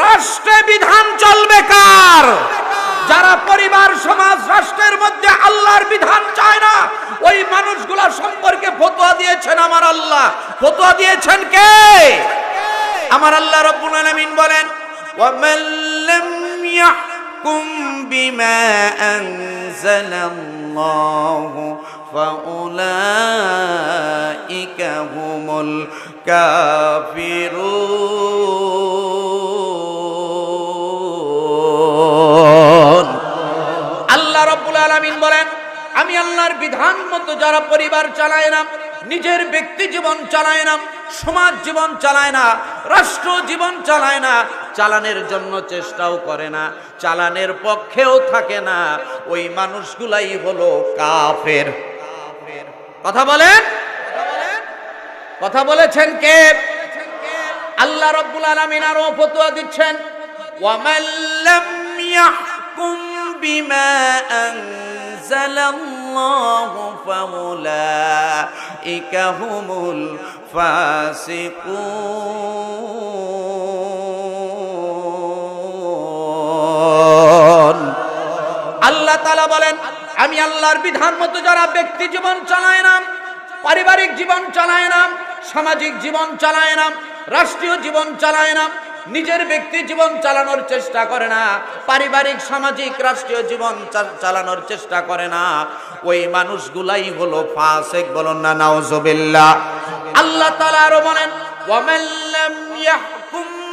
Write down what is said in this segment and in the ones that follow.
রাষ্ট্রে বিধান চলবে কার? যারা পরিবার, সমাজ, রাষ্ট্রের মধ্যে আল্লাহর বিধান চায় না, ওই মানুষগুলা সম্পর্কে ফতোয়া দিয়েছেন আমার আল্লাহ। ফতোয়া দিয়েছেন কে? আমার আল্লাহ রব্বুল আলামিন বলেন, ওয়ামান লাম ইয়াহকুম বিমা আনজালাল্লাহু ফাউলাইকা হুমুল কাফিরুন। বলেন, আমি আল্লাহর বিধান মতো যারা পরিবার চালায় না, নিজের ব্যক্তি জীবন চালায় না, সমাজ জীবন চালায় না, রাষ্ট্র জীবন চালায় না, চালানের জন্য চেষ্টাও করে না, চালানের পক্ষেও থাকে না, ওই মানুষগুলাই হলো কাফের। কথা বলেন? কথা বলেছেন কে? আল্লাহ রব্বুল আলামিন আরও ফতোয়া দিচ্ছেন আনজালাল্লাহু ফাউলাইকা হুমুল ফাসিকুন আল্লাহ তাআলা বলেন, আমি আল্লাহর বিধান মতো যারা ব্যক্তি জীবন চালায় না, পারিবারিক জীবন চালায় না, সামাজিক জীবন চালায় না, রাষ্ট্রীয় জীবন চালায় না নিজের ব্যক্তি জীবন চালানোর চেষ্টা করে না, পারিবারিক, সামাজিক, রাষ্ট্রীয় জীবন চালানোর চেষ্টা করে না। ওই মানুষগুলাই হলো ফাসেক, বলুন না, নাউজুবিল্লাহ। আল্লাহ তাআলা আরও বলেন ওয়ামান লাম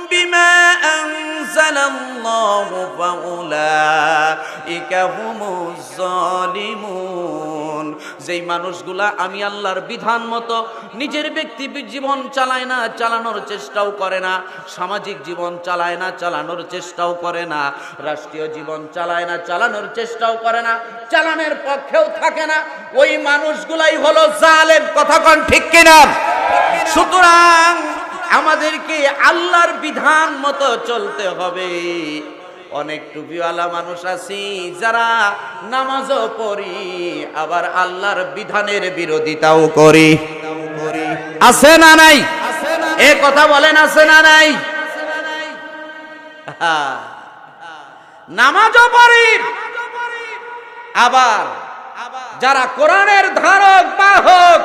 ইয়াহকুম বিমা আনজালাল্লাহু ফাউলাইকা হুমুজ জালিমুন যেই মানুষগুলা আমি আল্লাহর বিধান মতো নিজের ব্যক্তি জীবন চালায় না, চালানোর চেষ্টাও করে না, সামাজিক জীবন চালায় না, চালানোর চেষ্টাও করে না, রাষ্ট্রীয় জীবন চালায় না, চালানোর চেষ্টাও করে না, চালানোর পক্ষেও থাকে না, ওই মানুষগুলাই হলো জালেম। কথা কন ঠিক কিনা? সুতরাং আমাদেরকে আল্লাহর বিধান মতো চলতে হবে। অনেক টুপিওয়ালা মানুষ আছি, যারা নামাজও পড়ি, আবার আল্লাহর বিধানের বিরোধিতাও করি। আছে না নাই? এ কথা বলেন, আছে না নাই। নামাজও পড়ি, আবার যারা কোরআনের ধারক, বাহক,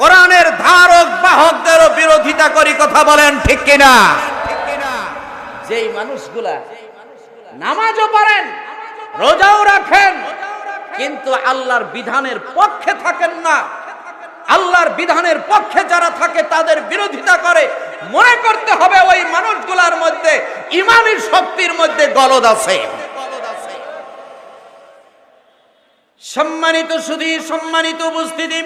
কোরআনের ধারক বাহকদেরও বিরোধিতা করি কথা বলেন, ঠিক কিনা? যেই মানুষগুলা নামাজও পড়েন, রোজাও রাখেন, কিন্তু আল্লাহর বিধানের পক্ষে থাকেন না। আল্লাহর বিধানের পক্ষে যারা থাকে, তাদের বিরোধিতা করে। মনে করতে হবে ওই মানুষগুলার মধ্যে ইমানের শক্তির মধ্যে গলদ আছে। সম্মানিত সুধী, সম্মানিত উপস্থিতি